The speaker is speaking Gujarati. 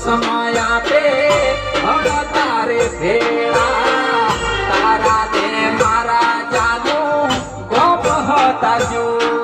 સમાયા તે હવે તારે ભેળા તારા ને મારા જાનું ગોપ હતા જો